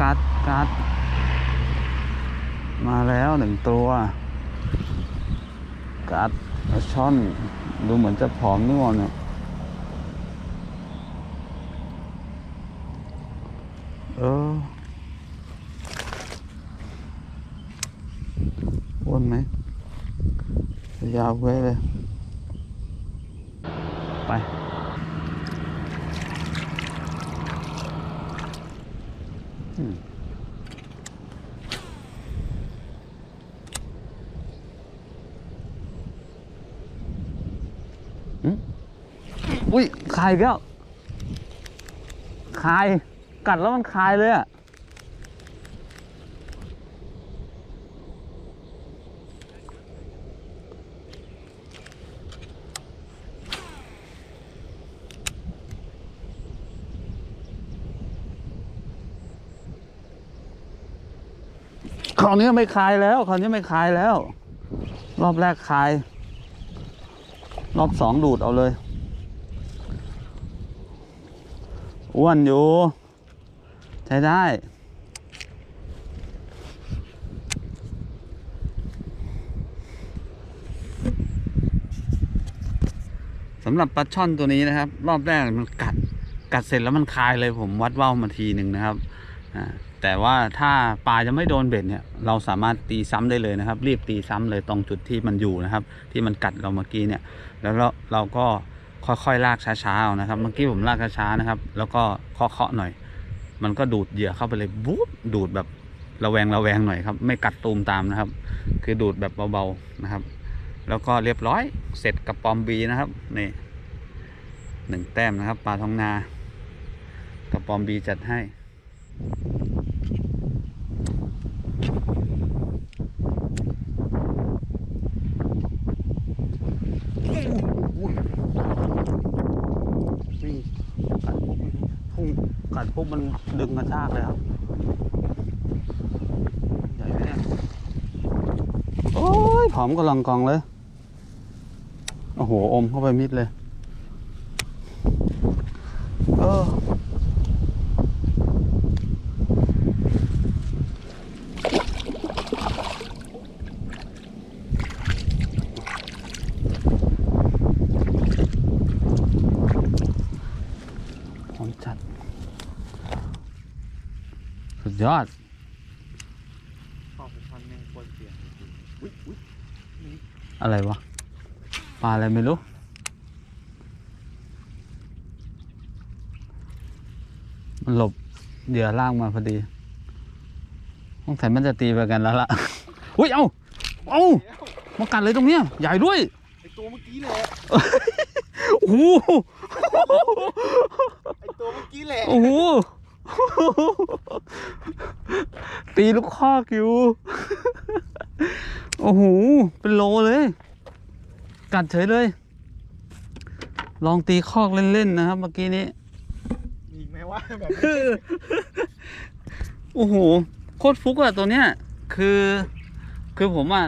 กัดกัด มาแล้วหนึ่งตัว กัดช่อน ดูเหมือนจะผอมนี่วอนเนี่ยเอออ้วนไหมยาวไว้เลย ไปอุ้ยคายอีกแล้วคาย กัดแล้วมันคายเลยอะาวนี้ไม่คายแล้วคราวนี้ไม่คายแล้ว รอบแรกคาย รอบสองดูดเอาเลย อ้วนอยู่ ใช้ได้สำหรับปลาช่อนตัวนี้นะครับ รอบแรกมันกัด กัดเสร็จแล้วมันคายเลยผมวัดว่าวมาทีหนึ่งนะครับอ่า แต่ว่าถ้าปลาจะไม่โดนเบ็ดเนี่ยเราสามารถตีซ้ำได้เลยนะครับ รีบตีซ้ำเลยตรงจุดที่มันอยู่นะครับ ที่มันกัดเราเมื่อกี้เนี่ยแล้วเราเราก็ค่อยๆลากช้าๆเอานะครับ เมื่อกี้ผมลากช้าๆนะครับ แล้วก็เคาะๆหน่อย มันก็ดูดเหยื่อเข้าไปเลยบุ๊บดูดแบบระแวงระแวงหน่อยครับ ไม่กัดตูมตามนะครับ คือดูดแบบเบาๆนะครับ แล้วก็เรียบร้อยเสร็จกับปอมบีนะครับนี่หนึ่งแต้มนะครับปลาทองนา กับปอมบีจัดให้ วิ่งกัดปุ๊บพุ่งกัดปุ๊บมันดึงกระชากเลยครับใหญ่ไหมเนี่ยโอ้ยผอมก็ลองกองเลย โอ้โห อมเข้าไปมิดเลย เออ ผมจัด สุด ยอดขอบคุณพันแม่งควรเสียงอุ้ยอุ้ยอะไรวะปลาอะไรไม่รู้มันหลบเหยื่อล่างมาพอดีต้องใส่มันจะตีไปกันแล้วล่ะ อุ้ย เอาเอาแล้วมากัดเลยตรงเนี้ย ใหญ่ด้วย ไอตัวเมื่อกี้แหละ โอ้โห ไอตัวเมื่อกี้แหละ โอ้โห ตีลูกคอกอยู่ โอ้โห เป็นโลเลย กัดเฉยเลย ลองตีคอกเล่น ๆ นะครับ เมื่อกี้นี้มีอีกไหมว่าแบบโอ้โห โคตรฟุกอะตัวเนี้ย คือ คือผมอะ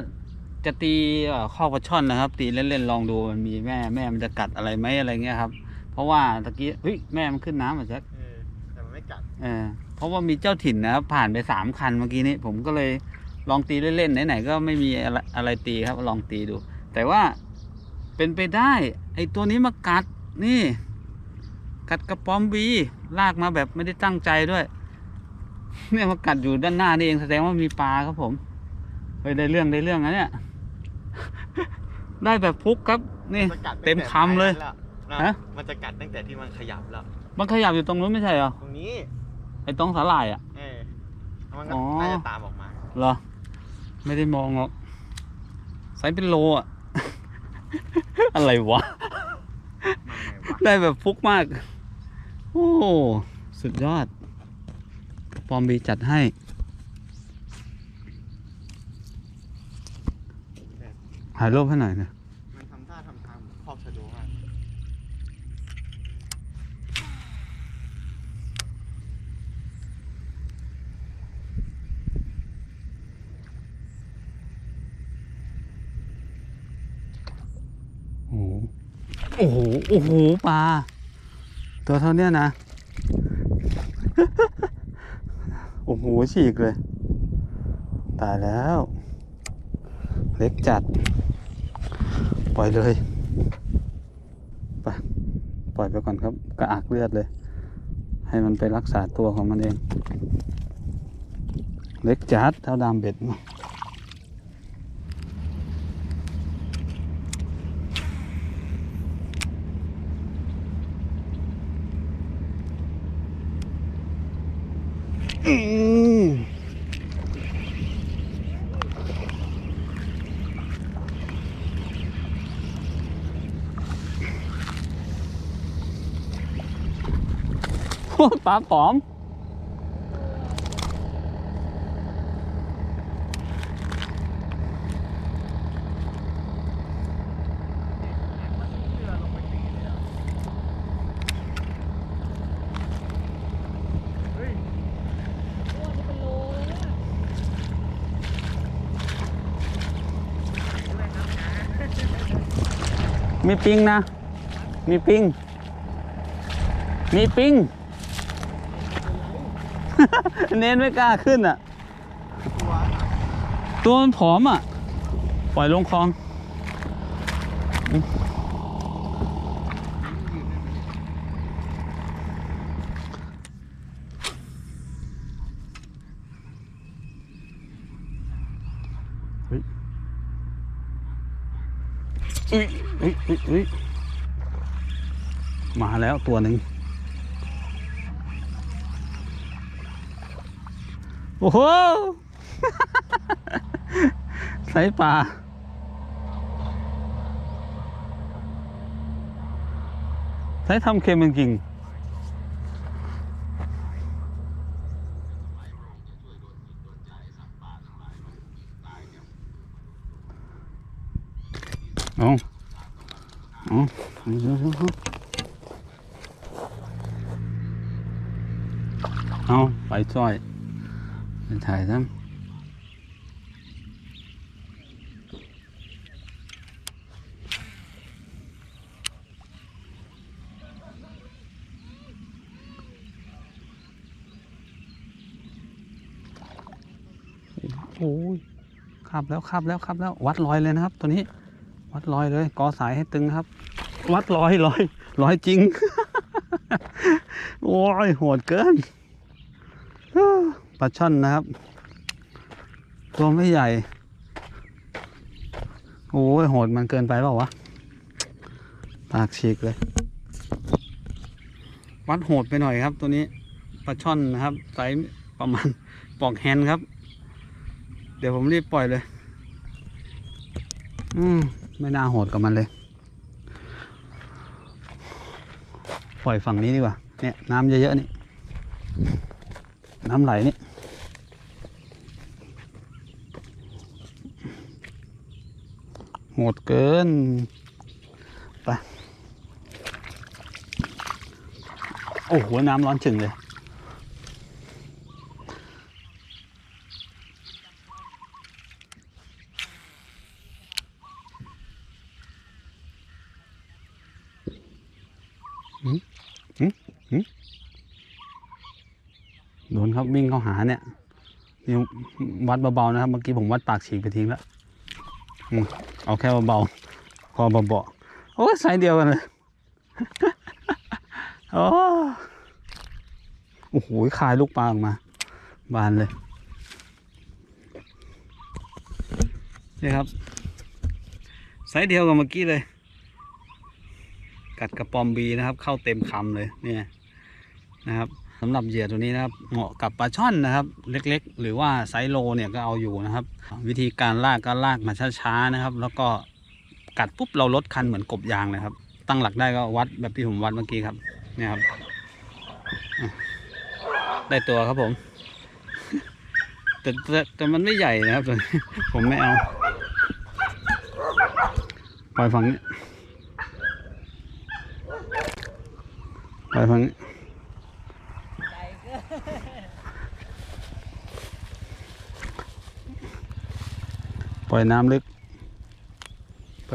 จะตีเอ่อข้อกปลาช่อนนะครับ ตีเล่นๆลองดูมันมีแม่แม่มันจะกัดอะไรไหมอะไรเงี้ยครับ เพราะว่าตะกี้เฮ้ยแม่มันขึ้นน้ำอะแจ๊ค เออแต่มันไม่กัดเออเพราะว่ามีเจ้าถิ่นนะครับผ่านไปสามคันเมื่อกี้นี้ผมก็เลยลองตีเล่นๆไหนๆก็ไม่มีอะไรอะไรตีครับลองตีดู แต่ว่าเป็นไปได้ ไอ้ตัวนี้มากัดนี่ กัดกระป๋อมบีลากมาแบบไม่ได้ตั้งใจด้วย เนี่ยมากัดอยู่ด้านหน้านี่เองแสดงว่ามีปลาครับผมเฮ้ยได้เรื่องได้เรื่องนะเนี่ย ได้แบบฟุกครับ นี่มันกัดตั้งเต็มคำเลยแต่ไม้นั้นฮะแล้วมันจะกัดตั้งแต่ที่มันขยับแล้ว มันขยับอยู่ตรงนู้นไม่ใช่เหรอ ตรงนี้ไอ้ตรงสาหร่ายอะ เออแล้วมันก็อ๋อ น่าจะตามออกมา เหรอ ไม่ได้มองหรอกไซส์เป็นโลอะ อะไรวะ มาไงวะได้แบบฟุกมาก โอ้ สุดยอด ปอมบีจัดให้ ถ่ายรูปให้หน่อยนะ มันทำท่าทำทางเหมือนครอบชะโดมาก โอ้โห โอ้โหปลาตัวเท่าเนี้ยนะโหฉีกเลย ตายแล้ว เล็กจัด ปล่อยเลยไปปล่อยไปก่อนครับ กระอักเลือดเลย ให้มันไปรักษาตัวของมันเอง เล็กจัดเท่าดามเบ็ดมา อืมโอ้ยปลาปลอม เฮ้ย มีปิงนะ มีปิง มีปิง เน้นไม่กล้าขึ้นอะ ตัวมันผอมอะ ปล่อยลงคลองอืมเฮ้ยอุ้ยมาแล้วตัวหนึ่งโอ้โหใส่ปลาใส่ทำเค็มจริงๆ เอาเอาเอาไปจ้อยไปถ่ายทั้งโอ้ยขับแล้วขับแล้วขับแล้ววัดรอยเลยนะครับ ตัวนี้ วัดรอยเลยกอสายให้ตึงครับ วัดรอยรอยรอยจริง โอ้ยโหดเกินปลาช่อนนะครับตัวไม่ใหญ่ โอ้ยโหดมันเกินไปเปล่าวะปากฉีกเลย วัดโหดไปหน่อยครับ ตัวนี้ปลาช่อนนะครับไซส์ประมาณปอกแฮนครับ เดี๋ยวผมรีบปล่อยเลย อืม ไม่น่าโหดกับมันเลย ปล่อยฝั่งนี้ดีกว่า เนี่ยน้ำเยอะๆนี่ น้ำไหลนี่โหดเกิน ไป โอ้โห น้ำร้อนฉึงเลย โดนครับวิ่งเข้าหาเนี่ยนี่ วัดเบาๆนะครับ เมื่อกี้ผมวัดปากฉีกไปทิ้งแล้วเอาแค่เบาๆพอเบาๆโอ้ยไซส์เดียวกันเลยโอ้โอ้โหคายลูกปลาออกมา บานเลยนี่ครับไซส์เดียวกับเมื่อกี้เลย กัดกระปอมบีนะครับ เข้าเต็มคำเลยเนี่ยนะครับ สำหรับเหยื่อตัวนี้นะครับเหมาะกับปลาช่อนนะครับ เล็กๆ หรือว่าไซโลเนี่ยก็เอาอยู่นะครับ วิธีการลากก็ลากมาช้าๆนะครับ แล้วก็กัดปุ๊บเราลดคันเหมือนกบยางนะครับ ตั้งหลักได้ก็วัดแบบที่ผมวัดเมื่อกี้ครับเนี่ยครับได้ตัวครับผม แต่แต่แต่มันไม่ใหญ่นะครับตัวนี้ผมไม่เอาปล่อยฝั่งนี้ปล่อยฝั่งนี้ ล่อยน้ำลึกไป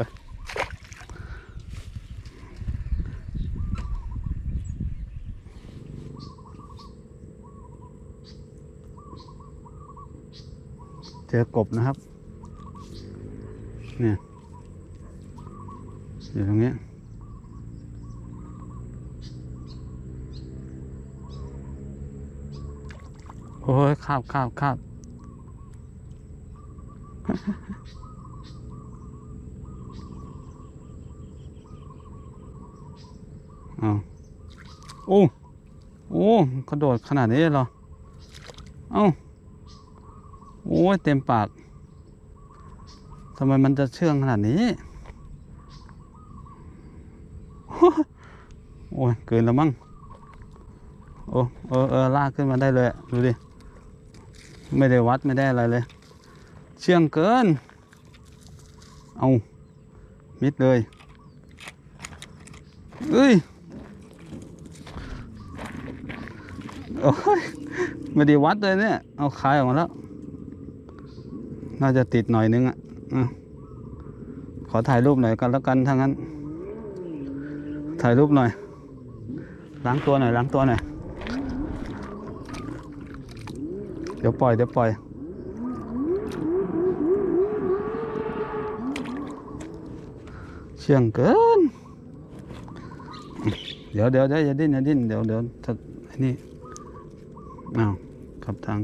เจอกบนะครับ เนี่ย อยู่ตรงเนี้ยโอ้ยข้าวข้าวข้าวเอาโอ้โอ้กระโดดขนาดนี้เหรอ เอ้า โอ้ยเต็มปากทำไมมันจะเชื่องขนาดนี้ โอ้ยเกินแล้วมั้งโอ้เออเออลากขึ้นมาได้เลย ดูดิ ไม่ได้วัดไม่ได้อะไรเลย เชื่องเกิน เอามิดเลยเอ้ยโอ้ยไม่ได้วัดเลยเนี่ย เอาคายออกมาแล้ว น่าจะติดหน่อยนึงอะขอถ่ายรูปหน่อยกันแล้วกันถ้างั้น ถ่ายรูปหน่อย ล้างตัวหน่อยล้างตัวหน่อย เดี๋ยวปล่อยเดี๋ยวปล่อย เชื่องเกิน เดี๋ยวเดี๋ยวเดี๋ยวอย่าดิ้นอย่าดิ้นเดี๋ยวเดี๋ยวถ้านี่อ้าวขับทาง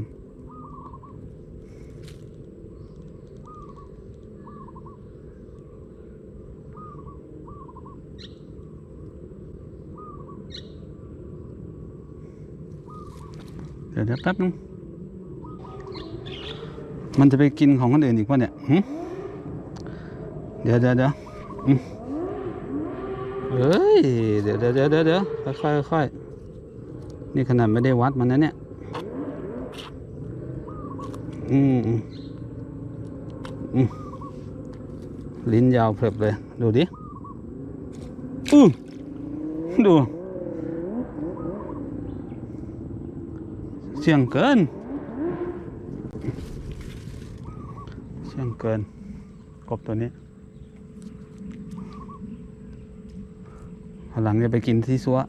เดี๋ยวเดี๋ยวแป๊บนึง มันจะไปกินของคนอื่นอีกวะเนี่ยเดี๋ยวเดี๋ยวเดี๋ยว เอ้ย เดี๋ยวเดี๋ยวเดี๋ยวเดี๋ยวค่อยๆค่อยๆนี่ขนาดไม่ได้วัดมันนะเนี่ย อืมอืมอืมลิ้นยาวเพลิบเลย ดูดิ อือดู เสียงเกิน เสียงเกิน กบตัวนี้ หลังจะไปกินที่ซัว